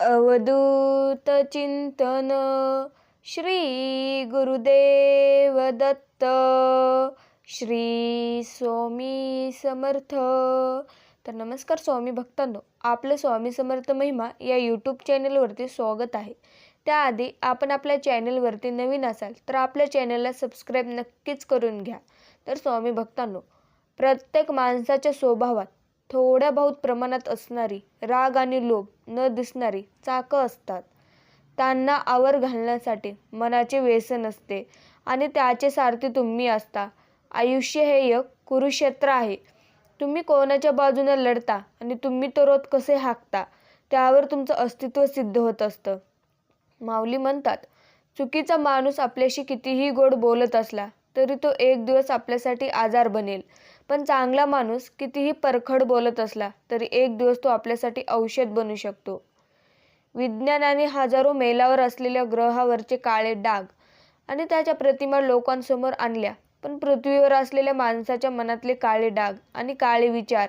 अवधूत चिंतन श्री गुरुदेव दत्त श्री स्वामी समर्थ. तर नमस्कार स्वामी भक्तांनो आपलं स्वामी समर्थ महिमा या यूट्यूब चॅनलवरती स्वागत आहे. त्याआधी आपण आपल्या चॅनलवरती नवीन असाल तर आपल्या चॅनलला सबस्क्राईब नक्कीच करून घ्या. तर स्वामी भक्तांनो प्रत्येक माणसाच्या स्वभावात थोड्या बहुत प्रमाणात असणारी राग आणि लोभ न दिसणारी चाकं असतात. त्यांना आवर घालण्यासाठी मनाचे व्यसन असते आणि त्याचे सारथी तुम्ही असता. आयुष्य हे एक कुरुक्षेत्र आहे. तुम्ही कोणाच्या बाजूने लढता आणि तुम्ही तो रोध कसे हाकता त्यावर तुमचं अस्तित्व सिद्ध होत असतं. माऊली म्हणतात चुकीचा माणूस आपल्याशी कितीही गोड बोलत असला तरी तो एक दिवस आपल्यासाठी आजार बनेल. पण चांगला माणूस कितीही परखड बोलत असला तरी एक दिवस तो आपल्यासाठी औषध बनू शकतो. विज्ञानाने हजारो मैलावर असलेल्या ग्रहावरचे काळे डाग आणि त्याच्या प्रतिमा लोकांसमोर आणल्या. पण पृथ्वीवर असलेल्या माणसाच्या मनातले काळे डाग आणि काळे विचार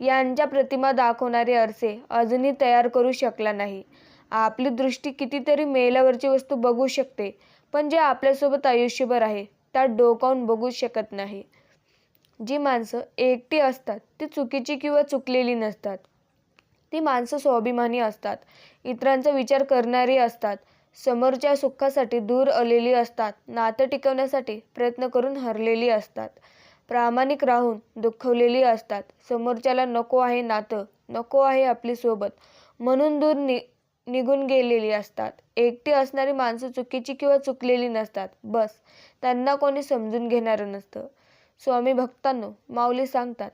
यांच्या प्रतिमा दाखवणारे आरसे अजूनही तयार करू शकला नाही. आपली दृष्टी कितीतरी मेलावरची वस्तू बघू शकते पण जे आपल्यासोबत आयुष्यभर आहे त्यात डोकावून बघू शकत नाही. जी माणसं एकटी असतात ती चुकीची किंवा चुकलेली नसतात. ती माणसं स्वाभिमानी असतात इतरांचा विचार करणारी असतात समोरच्या सुखासाठी दूर आलेली असतात नातं टिकवण्यासाठी प्रयत्न करून हरलेली असतात प्रामाणिक राहून दुखवलेली असतात समोरच्याला नको आहे नातं नको आहे आपली सोबत म्हणून दूर नि निघून गेलेली असतात. एकटी असणारी माणसं चुकीची किंवा चुकलेली नसतात बस त्यांना कोणी समजून घेणारं नसतं. स्वामी भक्तांनो माऊली सांगतात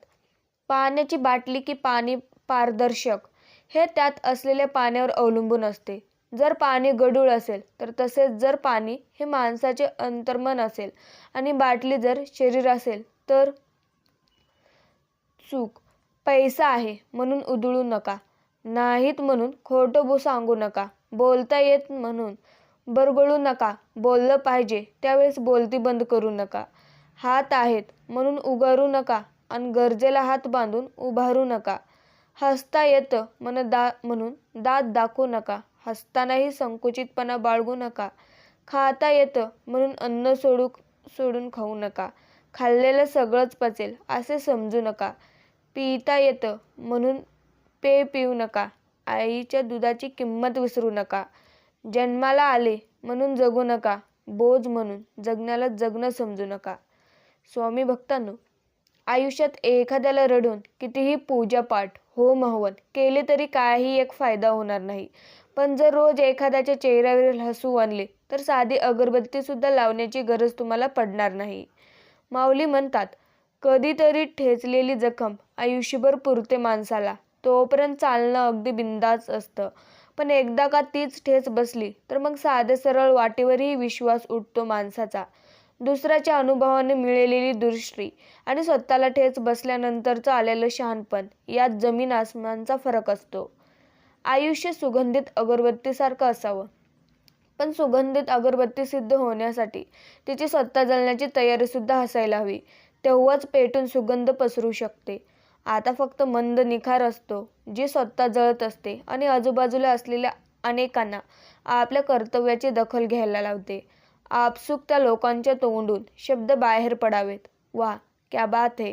पाण्याची बाटली की पाणी पारदर्शक हे त्यात असलेल्या पाण्यावर अवलंबून असते. जर पाणी गडूळ असेल तर तसेच जर पाणी हे माणसाचे अंतर्मन असेल आणि बाटली जर शरीर असेल तर चूक पैसा आहे म्हणून उधळू नका. नाहीत म्हणून खोटं बो सांगू नका. बोलता येत म्हणून बरगळू नका. बोललं पाहिजे त्यावेळेस बोलती बंद करू नका. हात आहेत म्हणून उगारू नका आणि गरजेला हात बांधून उभारू नका. हसता येतं मन दा म्हणून दात दाखवू नका. हसतानाही संकुचितपणा बाळगू नका. खाता येतं म्हणून अन्न सोडू सोडून खाऊ नका. खाल्लेलं सगळंच पचेल असे समजू नका. पिता येतं म्हणून पेय पिऊ नका. आईच्या दुधाची किंमत विसरू नका. जन्माला आले म्हणून जगू नका. बोज म्हणून जगण्याला जगणं समजू नका. स्वामी भक्तांनो आयुष्यात एखाद्याला रडून कितीही पूजापाठ होम हवन केले तरी काही एक फायदा होणार नाही. पण जर रोज एखाद्याच्या चेहऱ्यावरील हसू आणले तर साधी अगरबत्तीसुद्धा लावण्याची गरज तुम्हाला पडणार नाही. माऊली म्हणतात कधीतरी ठेचलेली जखम आयुष्यभर पुरते माणसाला. तोपर्यंत चालणं अगदी बिंदाच असतं. पण एकदा का तीच ठेच बसली तर मग साधे सरळ वाटेवरही विश्वास उठतो माणसाचा. दुसऱ्याच्या अनुभवाने मिळालेली दृष्टी आणि स्वतःला ठेच बसल्यानंतरचं आलेलं शहाणपण यात जमीन आसमानचा फरक असतो. आयुष्य सुगंधित अगरबत्तीसारखं असावं. पण सुगंधित अगरबत्ती सिद्ध होण्यासाठी तिची स्वतः जळण्याची तयारीसुद्धा असायला हवी. तेव्हाच पेटून सुगंध पसरू शकते. आता फक्त मंद निखार असतो जी स्वतः जळत असते आणि आजूबाजूला असलेल्या अनेकांना आपल्या कर्तव्याची दखल घ्यायला लावते. आपसुक त्या लोकांच्या तोंडून शब्द बाहेर पडावेत. वा क्या बात है.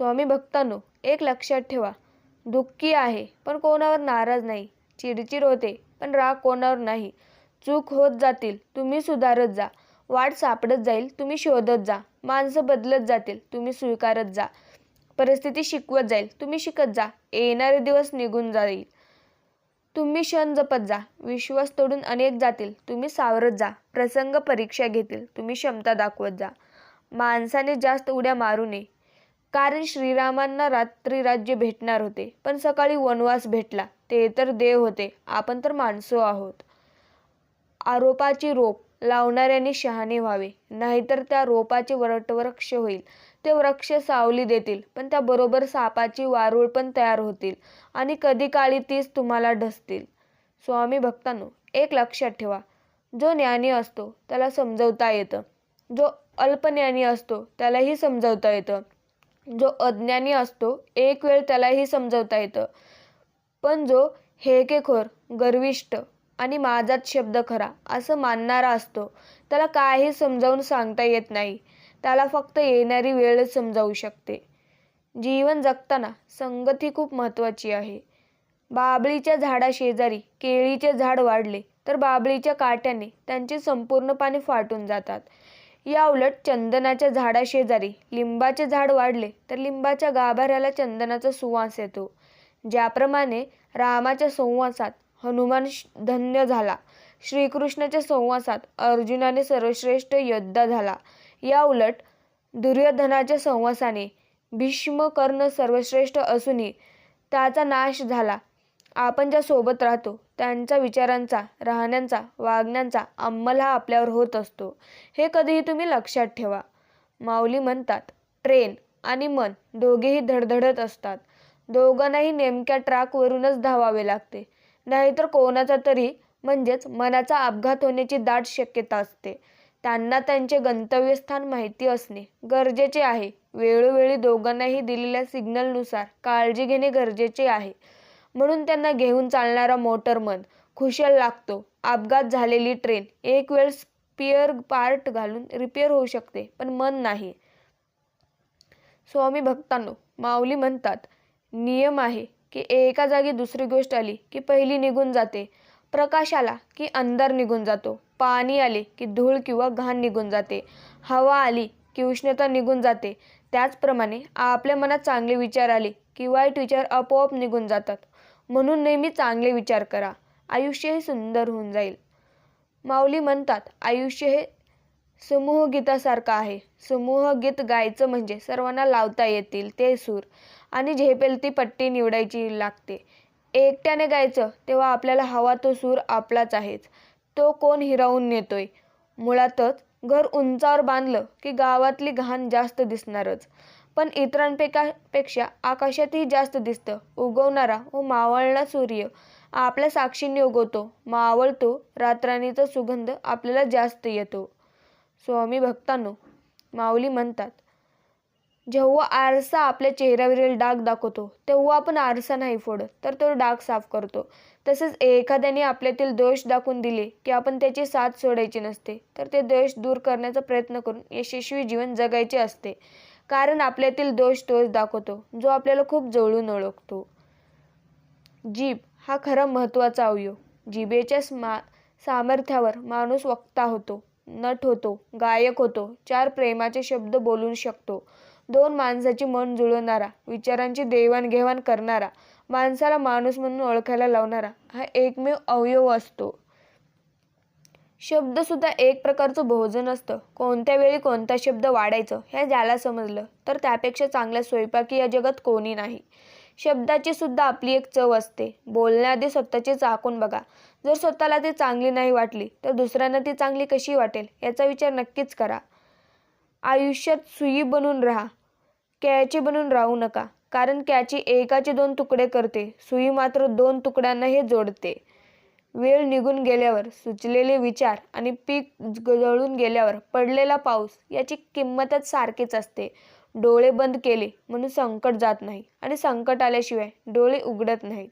स्वामी भक्तांनो एक लक्षात ठेवा. दुःखी आहे पण कोणावर नाराज नाही. चिडचिड होते पण राग कोणावर नाही. चूक होत जातील तुम्ही सुधारत जा. वाट सापडत जाईल तुम्ही शोधत जा. माणसं बदलत जातील तुम्ही स्वीकारत जा. परिस्थिती शिकवत जाईल तुम्ही शिकत जा. येणारे दिवस निघून जाईल. तुम्ही क्षण जपत जा. विश्वास तोडून अनेक जातील. तुम्ही सावरत जा. प्रसंग परीक्षा घेतील. तुम्ही क्षमता दाखवत जा. माणसाने जास्त उड्या मारू नये. कारण श्रीरामांना रात्री राज्य भेटणार होते. पण सकाळी वनवास भेटला. ते तर देव होते. आपण तर माणसो आहोत. आरोपाची रोप लावणाऱ्याने शहाणे व्हावे. नाहीतर त्या रोपाचे वरटवृक्ष होईल. ते वृक्ष सावली देतील पण त्याबरोबर सापाची वारूळ पण तयार होतील आणि कधी काळी तीच तुम्हाला ढसतील. स्वामी भक्तांनो एक लक्षात ठेवा जो ज्ञानी असतो त्याला समजवता येतं जो अल्पज्ञानी असतो त्यालाही समजवता येतं जो अज्ञानी असतो एक वेळ त्यालाही समजवता येतं पण जो हेकेखोर गर्विष्ट आणि माझाच शब्द खरा असं मानणारा असतो त्याला काही समजावून सांगता येत नाही. त्याला फक्त येणारी वेळच समजावू शकते. जीवन जगताना संगत ही खूप महत्त्वाची आहे. बाबळीच्या झाडाशेजारी केळीचे झाड वाढले तर बाबळीच्या काट्याने त्यांचे संपूर्ण पाने फाटून जातात. या उलट चंदनाच्या झाडाशेजारी लिंबाचे झाड वाढले तर लिंबाच्या गाभाऱ्याला चंदनाचा सुवास येतो. ज्याप्रमाणे रामाच्या संवासात हनुमान धन्य झाला. श्रीकृष्णाच्या संवासात अर्जुनाने सर्वश्रेष्ठ योद्धा झाला. या उलट दुर्योधनाच्या संवासाने भीष्म कर्ण सर्वश्रेष्ठ असूनही त्याचा नाश झाला. आपण ज्या सोबत राहतो त्यांच्या विचारांचा राहण्यांचा वागण्यांचा अंमल हा आपल्यावर होत असतो. हे कधीही तुम्ही लक्षात ठेवा. माऊली म्हणतात ट्रेन आणि मन दोघेही धडधडत असतात. दोघांनाही नेमक्या ट्रॅकवरूनच धावावे लागते. नाहीतर कोणाचा तरी म्हणजेच मनाचा अपघात होण्याची दाट शक्यता असते. त्यांना त्यांचे गंतव्यस्थान माहिती असणे गरजेचे आहे. वेळोवेळी दोघांनाही दिलेल्या सिग्नलनुसार काळजी घेणे गरजेचे आहे. म्हणून त्यांना घेऊन चालणारा मोटर मन खुशाल लागतो. अपघात झालेली ट्रेन एक वेळ स्पिअर पार्ट घालून रिपेअर होऊ शकते पण मन नाही. स्वामी भक्तांनो माऊली म्हणतात नियम आहे की एका जागी दुसरी गोष्ट आली की पहिली निघून जाते. प्रकाश आला की अंधार निघून जातो. पाणी आले की धूळ किंवा घाण निघून जाते. हवा आली की उष्णता निघून जाते. त्याचप्रमाणे आपल्या मनात चांगले विचार आले की वाईट विचार आपोआप निघून जातात. म्हणून नेहमी चांगले विचार करा. आयुष्य हे सुंदर होऊन जाईल. माऊली म्हणतात आयुष्य हे समूह गीतासारखं आहे. समूह गीत गायचं म्हणजे सर्वांना लावता येतील ते सूर आणि झेपेल ती पट्टी निवडायची लागते. एकट्याने गायचं तेव्हा आपल्याला हवा तो सूर आपलाच आहेच. तो कोण हिरावून नेतोय? मुळातच घर उंचावर बांधलं की गावातली घाण जास्त दिसणारच. पण इतरांपेक्षा पेक्षा आकाशातही जास्त दिसतं. उगवणारा व मावळणा सूर्य आपल्या साक्षीने उगवतो. मावळतो रात्राणीचा सुगंध आपल्याला जास्त येतो. स्वामी भक्तांनो माऊली म्हणतात जेव्हा आरसा आपल्या चेहऱ्यावरील डाग दाखवतो तेव्हा आपण आरसा नाही फोडत तर तो डाग साफ करतो. तसेच एखाद्याने आपल्यातील दोष दाखवून दिले की आपण त्याची साथ सोडायची नसते तर ते दोष दूर करण्याचा प्रयत्न करून यशस्वी जीवन जगायचे असते. कारण आपल्यातील दोष तोच दाखवतो जो आपल्याला खूप जवळून ओळखतो. जीभ हा खरा महत्त्वाचा अवयव. जिभेच्या स्मा सामर्थ्यावर माणूस वक्ता होतो नट होतो गायक होतो चार प्रेमाचे शब्द बोलू शकतो. दोन माणसाची मन जुळवणारा विचारांची देवाणघेवाण करणारा माणसाला माणूस म्हणून ओळखायला लावणारा हा एकमेव अवयव असतो. शब्दसुद्धा एक प्रकारचं भोजन असतं. कोणत्या वेळी कोणता शब्द वाढायचं हे ज्याला समजलं तर त्यापेक्षा चांगल्या स्वयंपाकी या जगात कोणी नाही. शब्दाची सुद्धा आपली एक चव असते. बोलण्याआधी स्वतःची चाकून बघा. जर स्वतःला ती चांगली नाही वाटली तर दुसऱ्यांना ती चांगली कशी वाटेल याचा विचार नक्कीच करा. आयुष्यात सुई बनून राहा. कॅची बनून राहू नका. कारण कॅची एकाचे दोन तुकडे करते. सुई मात्र दोन तुकड्यांना हे जोडते. वेळ निघून गेल्यावर सुचलेले विचार आणि पीक जळून गेल्यावर पडलेला पाऊस याची किंमतच सारखीच असते. डोळे बंद केले म्हणून संकट जात नाही आणि संकट आल्याशिवाय डोळे उघडत नाहीत.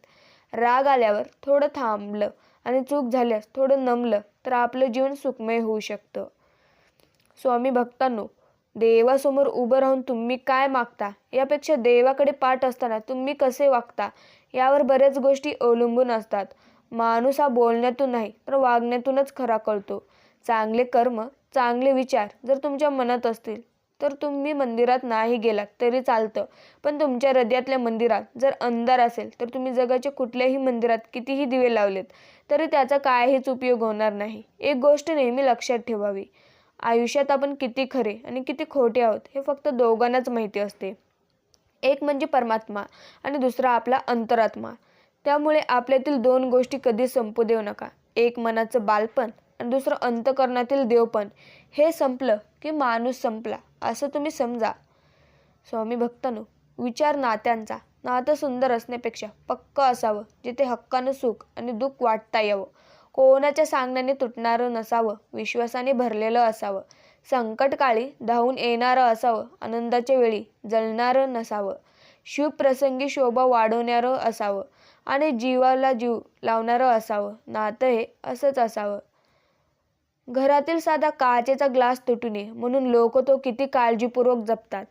राग आल्यावर थोडं थांबलं आणि चूक झाल्यास थोडं नमलं तर आपलं जीवन सुखमय होऊ शकतं. स्वामी भक्तांनो देवासमोर उभं राहून तुम्ही काय मागता? यापेक्षा देवाकडे पाठ असताना तुम्ही कसे वागता? यावर बऱ्याच गोष्टी अवलंबून असतात. माणूस हा बोलण्यातून नाही तर वागण्यातूनच खरा कळतो. चांगले कर्म चांगले विचार जर तुमच्या मनात असतील तर तुम्ही मंदिरात नाही गेलात तरी चालतं. पण तुमच्या हृदयातल्या मंदिरात जर अंधार असेल तर तुम्ही जगाच्या कुठल्याही मंदिरात कितीही दिवे लावलेत तरी त्याचा काहीच उपयोग होणार नाही. एक गोष्ट नेहमी लक्षात ठेवावी. आयुष्यात आपण किती खरे आणि किती खोटे आहोत हे फक्त दोघांनाच माहिती असते. एक म्हणजे परमात्मा आणि दुसरा आपला अंतरात्मा. त्यामुळे आपल्यातील दोन गोष्टी कधी संपू देऊ नका. एक मनाचं बालपण आणि दुसरं अंतकरणातील देवपण. हे संपलं की माणूस संपला असं तुम्ही समजा. स्वामी भक्तांनो विचार नात्यांचा. नातं सुंदर असण्यापेक्षा पक्क असावं जिथे हक्कानं सुख आणि दुःख वाटता यावं. कोणाच्या सांगण्याने तुटणारं नसावं विश्वासाने भरलेलं असावं. संकटकाळी धावून येणारं असावं आनंदाच्या वेळी जळणारं नसावं. शुभप्रसंगी शोभा वाढवणारं असावं आणि जीवाला जीव लावणारं असावं. नातं हे असंच असावं. घरातील साधा काचेचा ग्लास तुटू नये म्हणून लोक तो किती काळजीपूर्वक जपतात.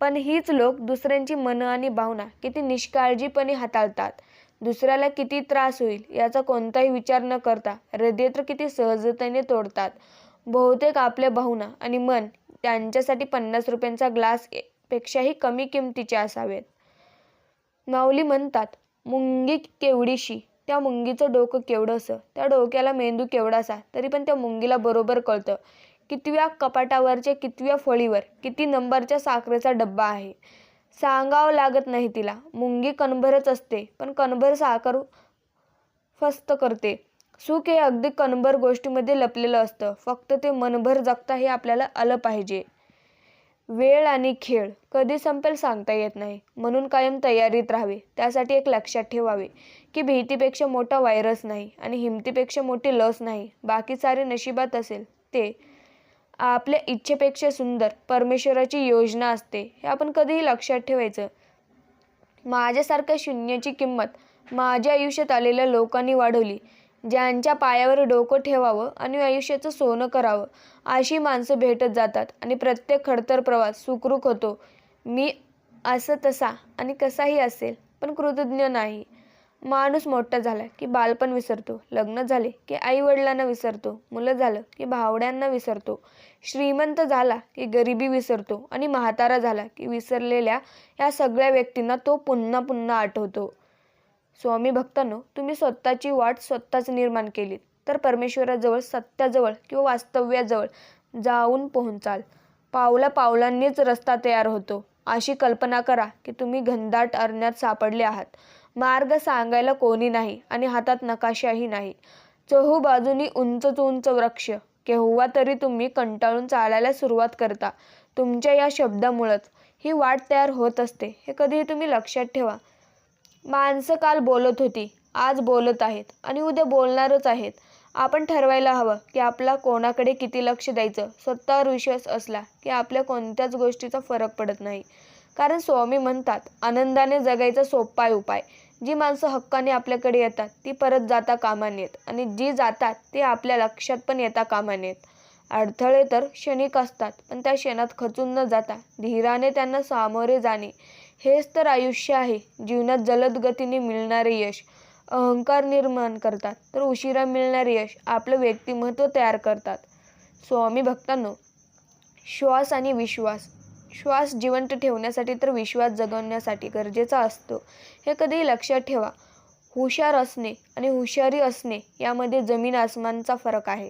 पण हीच लोक दुसऱ्यांची मनं आणि भावना किती निष्काळजीपणे हाताळतात. दुसऱ्याला किती त्रास होईल याचा कोणताही विचार न करता हृदय तर किती सहजतेने तोडतात. बहुतेक आपल्या भावना आणि मन त्यांच्यासाठी पन्नास रुपयांचा ग्लास पेक्षाही कमी किमतीचे असावेत. माऊली म्हणतात मुंगी केवडीशी त्या मुंगीचं डोकं केवढंसं त्या डोक्याला मेंदू केवढासा तरी पण त्या मुंगीला बरोबर कळतं. कितव्या कपाटावरच्या कितव्या फळीवर किती नंबरच्या साखरेचा डब्बा आहे? सांगावं लागत नाही तिला. मुंगी कणभरच असते पण कणभर साखर फस्त करते. सुख हे अगदी कणभर गोष्टीमध्ये लपलेलं असतं. फक्त ते मनभर जगता हे आपल्याला आलं पाहिजे. वेळ आणि खेळ. कधी संपेल सांगता येत नाही. म्हणून कायम तयारीत राहावे. त्यासाठी एक लक्षात ठेवावे की भीतीपेक्षा मोठा व्हायरस नाही आणि हिमतीपेक्षा मोठी लस नाही. बाकी सारे नशिबात असेल ते आपल्या इच्छेपेक्षा सुंदर परमेश्वराची योजना असते हे आपण कधीही लक्षात ठेवायचं. माझ्यासारख्या शून्याची किंमत माझ्या आयुष्यात आलेल्या लोकांनी वाढवली ज्यांच्या पायावर डोकं ठेवावं आणि आयुष्याचं सोनं करावं अशी माणसं भेटत जातात आणि प्रत्येक खडतर प्रवास सुखरूप होतो. मी असं तसा आणि कसाही असेल पण कृतज्ञ नाही. माणूस मोठा झाला की बालपण विसरतो. लग्न झाले की आई वडिलांना विसरतो. मुलं झालं की भावड्यांना विसरतो. श्रीमंत झाला की गरिबी विसरतो आणि म्हातारा झाला की विसरलेल्या या सगळ्या व्यक्तींना तो पुन्हा पुन्हा आठवतो. स्वामी भक्तांनो तुम्ही स्वतःची वाट स्वतःच निर्माण केलीत. तर परमेश्वराजवळ सत्याजवळ किंवा वास्तव्याजवळ जाऊन पोहोचाल. पावला पावलांनीच रस्ता तयार होतो. अशी कल्पना करा की तुम्ही घनदाट अरण्यात सापडले आहात. मार्ग सांगायला कोणी नाही आणि हातात नकाशाही नाही. चहू बाजूनी उंच उंच वृक्ष. केव्हा तरी तुम्ही कंटाळून चालायला सुरुवात करता. तुमच्या या शब्दामुळंच ही वाट तयार होत असते. हे कधीही तुम्ही लक्षात ठेवा. माणसं काल बोलत होती. आज बोलत आहेत आणि उद्या बोलणारच आहेत. आपण ठरवायला हवं की आपला कोणाकडे किती लक्ष द्यायचं. स्वतःवर विश्वास असला की आपल्या कोणत्याच गोष्टीचा फरक पडत नाही. कारण स्वामी म्हणतात आनंदाने जगायचा सोपा उपाय. जी माणसं हक्काने आपल्याकडे येतात ती परत जाता कामा नयेत आणि जी जातात ती आपल्या लक्षात पण येता कामा नयेत अडथळे तर क्षणिक असतात पण त्या क्षणात खचून न जाता धीराने त्यांना सामोरे जाणे. हेच तर आयुष्य आहे. जीवनात जलद गतीने मिळणारे यश. अहंकार निर्माण करतात तर उशिरा मिळणारे यश आपलं व्यक्तिमत्व तयार करतात. स्वामी भक्तांनो श्वास आणि विश्वास श्वास जिवंत ठेवण्यासाठी तर विश्वास जगवण्यासाठी गरजेचा असतो. हे कधीही लक्षात ठेवा. हुशार असणे आणि हुशारी असणे यामध्ये जमीन आसमानचा फरक आहे.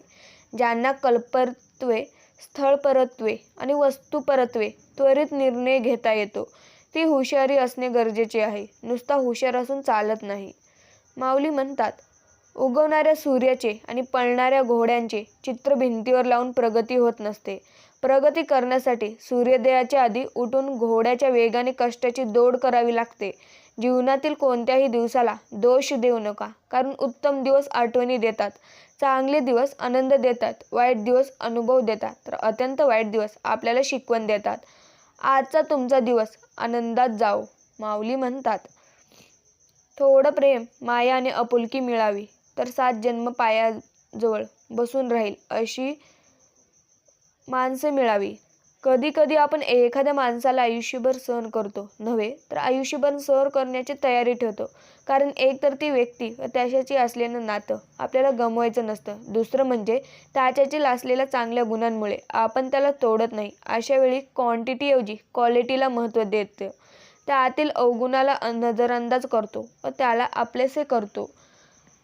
ज्यांना कल्परत्वे स्थळपरत्वे आणि वस्तुपरत्वे त्वरित निर्णय घेता येतो ती हुशारी असणे गरजेचे आहे. नुसता हुशार असून चालत नाही. माऊली म्हणतात उगवणाऱ्या सूर्याचे आणि पळणाऱ्या घोड्यांचे चित्र भिंतीवर लावून प्रगती होत नसते. प्रगती करण्यासाठी सूर्योदयाच्या आधी उठून घोड्याच्या वेगाने कष्टाची दौड करावी लागते. जीवनातील कोणत्याही दिवसाला दोष देऊ नका कारण उत्तम दिवस आठवणी देतात चांगले दिवस आनंद देतात वाईट दिवस अनुभव देतात तर अत्यंत वाईट दिवस आपल्याला शिकवण देतात. आजचा तुमचा दिवस आनंदात जाओ माऊली म्हणतात. थोडं प्रेम माया आणि आपुलकी मिळावी. तर सात जन्म पायाजवळ बसून राहील अशी माणसं मिळावी. कधी कधी आपण एखाद्या माणसाला आयुष्यभर सहन करतो. नव्हे तर आयुष्यभर सहन करण्याची तयारी ठेवतो. कारण एक तर ती व्यक्ती व त्याच्याशी असलेलं नातं आपल्याला गमवायचं नसतं. दुसरं म्हणजे त्याच्यातील असलेल्या चांगल्या गुणांमुळे आपण त्याला तोडत नाही. अशा वेळी क्वांटिटीऐवजी क्वालिटीला महत्त्व देतं. त्यातील अवगुणाला नजरअंदाज करतो व त्याला आपलेसे करतो.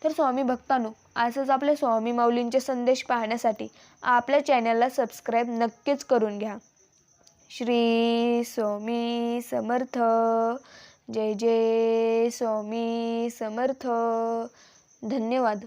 तर स्वामी भक्तांनो असंच आपल्या स्वामी माऊलींचे संदेश पाहण्यासाठी आपल्या चॅनलला सबस्क्राईब नक्कीच करून घ्या. श्री स्वामी समर्थ. जय जय स्वामी समर्थ. धन्यवाद.